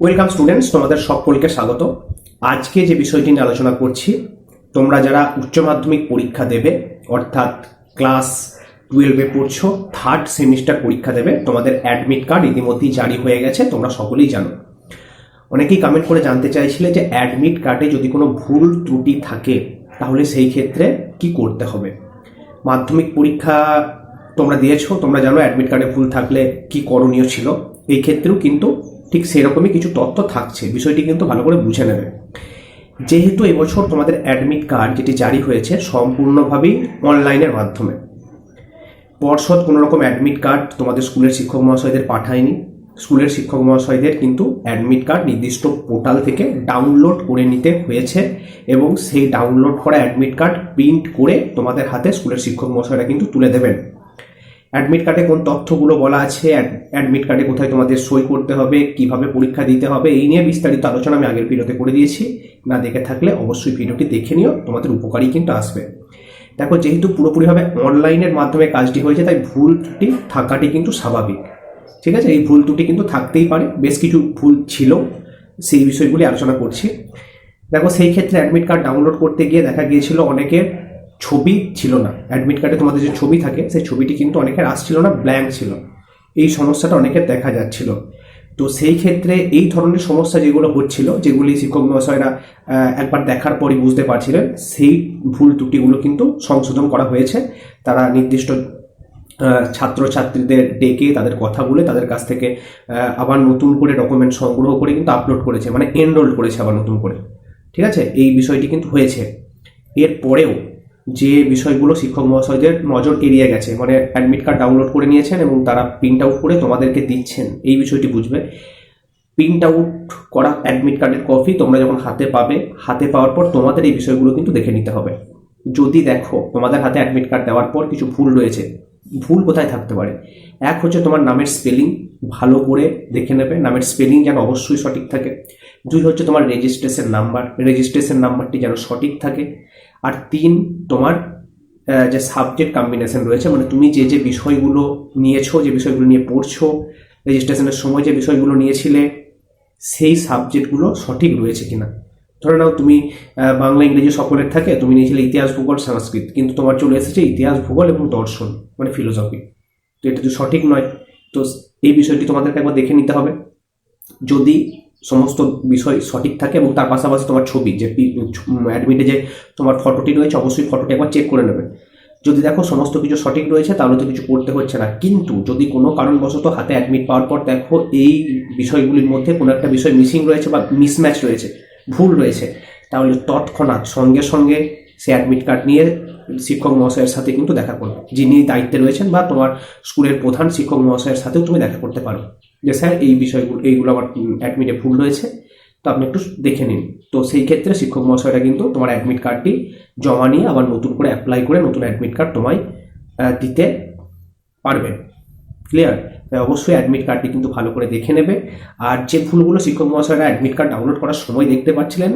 Welcome students তোমাদের সকলকে স্বাগত। আজকে যে বিষয়টি নিয়ে আলোচনা করছি, তোমরা যারা উচ্চ মাধ্যমিক পরীক্ষা দেবে, অর্থাৎ ক্লাস টুয়েলভে পড়ছো থার্ড সেমিস্টার পরীক্ষা দেবে, তোমাদের অ্যাডমিট কার্ড ইতিমধ্যেই জারি হয়ে গেছে, তোমরা সকলেই জানো। অনেকেই কমেন্ট করে জানতে চাইছিলে যে অ্যাডমিট কার্ডে যদি কোনো ভুল ত্রুটি থাকে, তাহলে সেই ক্ষেত্রে কি করতে হবে? মাধ্যমিক পরীক্ষা তোমরা দিয়েছ, তোমরা জানো অ্যাডমিট কার্ডে ভুল থাকলে কি করণীয় ছিল? এই ক্ষেত্রেও কিন্তু ঠিক সেরকমই কিছু তথ্য থাকছে। বিষয়টি কিন্তু ভালো করে বুঝে নেবে। যেহেতু এবছর তোমাদের অ্যাডমিট কার্ড যেটি জারি হয়েছে সম্পূর্ণভাবেই অনলাইনের মাধ্যমে। পর্ষদ কোনো রকম অ্যাডমিট কার্ড তোমাদের স্কুলের শিক্ষক মহাশয়দের পাঠায়নি। স্কুলের শিক্ষক মহাশয়দের কিন্তু অ্যাডমিট কার্ড নির্দিষ্ট পোর্টাল থেকে ডাউনলোড করে নিতে হয়েছে এবং সেই ডাউনলোড করা অ্যাডমিট কার্ড প্রিন্ট করে তোমাদের হাতে স্কুলের শিক্ষক মহাশয়রা কিন্তু তুলে দেবেন। অ্যাডমিট কার্ডে কোন তথ্যগুলো বলা আছে? অ্যাডমিট কার্ডে কোথায় তোমাদের সই করতে হবে? কীভাবে পরীক্ষা দিতে হবে? এই নিয়ে বিস্তারিত আলোচনা আমি আগের ভিডিওতে করে দিয়েছি। না দেখে থাকলে অবশ্যই ভিডিওটি দেখে নিও। তোমাদের উপকারই কিন্তু আসবে। দেখো, যেহেতু পুরোপুরিভাবে অনলাইনের মাধ্যমে কাজটি হয়েছে, তাই ভুল ত্রুটি থাকাটি কিন্তু স্বাভাবিক। ঠিক আছে? এই ভুল ত্রুটি কিন্তু থাকতেই পারে। বেশ কিছু ভুল ছিল। সেই বিষয়গুলি আলোচনা করছি। দেখো, সেই ক্ষেত্রে অ্যাডমিট কার্ড ডাউনলোড করতে গিয়ে দেখা গিয়েছিল অনেকের ছবি ছিল না। অ্যাডমিট কার্ডে তোমাদের যে ছবি থাকে, সেই ছবিটি কিন্তু অনেকের আসছিল না ব্ল্যাঙ্ক ছিল। এই সমস্যাটা অনেকের দেখা যাচ্ছিল। তো সেই ক্ষেত্রে এই ধরনের সমস্যা যেগুলো হচ্ছিল, যেগুলি শিক্ষক মহাশয়রা একবার দেখার পরই বুঝতে পারছিলেন, সেই ভুল ত্রুটিগুলো কিন্তু সংশোধন করা হয়েছে। তারা নির্দিষ্ট ছাত্রছাত্রীদের ডেকে তাদের কথা বলে তাদের কাছ থেকে আবার নতুন করে ডকুমেন্ট সংগ্রহ করে কিন্তু আপলোড করেছে মানে এনরোল করেছে আবার নতুন করে। ঠিক আছে? এই বিষয়টি কিন্তু হয়েছে। এর পরেও যে বিষয়গুলো শিক্ষক মহাশয়দের নজর এড়িয়ে গেছে মানে অ্যাডমিট কার্ড ডাউনলোড করে নিয়েছেন এবং তারা প্রিন্ট আউট করে তোমাদেরকে দিচ্ছেন, এই বিষয়টি বুঝবে। প্রিন্ট আউট করা অ্যাডমিট কার্ডের কপি তোমরা যখন হাতে পাবে, হাতে পাওয়ার পর তোমাদের এই বিষয়গুলো কিন্তু দেখে নিতে হবে। যদি দেখো তোমাদের হাতে অ্যাডমিট কার্ড দেওয়ার পর কিছু ভুল রয়েছে, ভুল কোথায় থাকতে পারে? এক হচ্ছে তোমার নামের স্পেলিং ভালো করে দেখে নেবে, নামের স্পেলিং যেন অবশ্যই সঠিক থাকে। দুই হচ্ছে তোমার রেজিস্ট্রেশন নাম্বার রেজিস্ট্রেশন নাম্বারটি যেন সঠিক থাকে। আর তিন, তোমার যে সাবজেক্ট কম্বিনেশন রয়েছে মানে তুমি যে যে বিষয়গুলো নিয়েছো, যে বিষয়গুলো নিয়ে পড়ছো রেজিস্ট্রেশনের সময় যে বিষয়গুলো নিয়েছিলে, সেই সাবজেক্টগুলো সঠিক রয়েছে কিনা। ধরে নাও তুমি বাংলা, ইংরেজি সকলের থাকে, তুমি নিয়েছিলে ইতিহাস, ভূগোল, সংস্কৃত, কিন্তু তোমার চলে এসেছে ইতিহাস, ভূগোল এবং দর্শন মানে ফিলোসফি তো এটা তো সঠিক নয়। তো এই বিষয়টি তোমাদেরকে একবার দেখে নিতে হবে। যদি সমস্ত বিষয় সঠিক থাকে এবং তার পাশাপাশি তোমার ছবি, যে অ্যাডমিটে যে তোমার ফটোটি রয়েছে, অবশ্যই ফটোটি একবার চেক করে নেবে। যদি দেখো সমস্ত কিছু সঠিক রয়েছে, তাহলে তো কিছু করতে হচ্ছে না। কিন্তু যদি কোনো কারণবশত হাতে অ্যাডমিট পাওয়ার পর দেখো এই বিষয়গুলির মধ্যে কোনো একটা বিষয় মিসিং রয়েছে বা মিসম্যাচ রয়েছে, ভুল রয়েছে, তাহলে তৎক্ষণাৎ সঙ্গে সঙ্গে সে অ্যাডমিট কার্ড নিয়ে শিক্ষক মহাশয়ের সাথে কিন্তু দেখা করবে। যিনি দায়িত্বে রয়েছেন বা তোমার স্কুলের প্রধান শিক্ষক মহাশয়ের সাথেও তুমি দেখা করতে পারো। যে স্যার, এই বিষয়গুলো এইগুলো আমার অ্যাডমিটে ভুল রয়েছে, তো আপনি একটু দেখে নিন। তো সেই ক্ষেত্রে শিক্ষক মহাশয়রা কিন্তু তোমার অ্যাডমিট কার্ডটি জমা নিয়ে আবার নতুন করে অ্যাপ্লাই করে নতুন অ্যাডমিট কার্ড তোমায় দিতে পারবেন ক্লিয়ার অবশ্যই অ্যাডমিট কার্ডটি কিন্তু ভালো করে দেখে নেবে। আর যে ভুলগুলো শিক্ষক মহাশয়রা অ্যাডমিট কার্ড ডাউনলোড করার সময় দেখতে পাচ্ছিলেন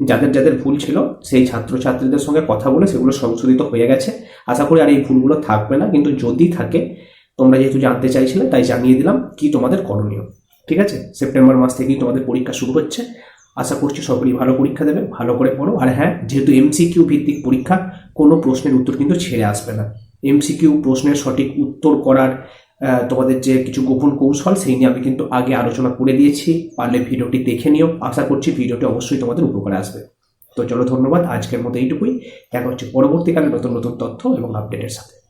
যাদের যাদের ভুল ছিল, সেই ছাত্রছাত্রীদের সঙ্গে কথা বলে সেগুলো সংশোধিত হয়ে গেছে। আশা করি আর এই ভুলগুলো থাকবে না, কিন্তু যদি থাকে, তোমরা যেহেতু জানতে চাইছিলে, তাই জানিয়ে দিলাম কি তোমাদের করণীয়। ঠিক আছে? সেপ্টেম্বর মাস থেকেই তোমাদের পরীক্ষা শুরু হচ্ছে। আশা করছি সকলেই ভালো পরীক্ষা দেবে, ভালো করে পড়ো। আর হ্যাঁ যেহেতু এমসিকিউ ভিত্তিক পরীক্ষা, কোনো প্রশ্নের উত্তর কিন্তু ছেড়ে আসবে না। এমসিকিউ প্রশ্নের সঠিক উত্তর করার তোমাদের যে কিছু গোপন কৌশল সেই নিয়ে আমি কিন্তু আগে আলোচনা করে দিয়েছি। পারলে ভিডিওটি দেখে নিও। আশা করছি ভিডিওটি অবশ্যই তোমাদের উপকারে আসবে। তো চলো ধন্যবাদ। আজকের মতো এইটুকুই। দেখা হচ্ছে পরবর্তীকালে নতুন নতুন তথ্য এবং আপডেটের সাথে।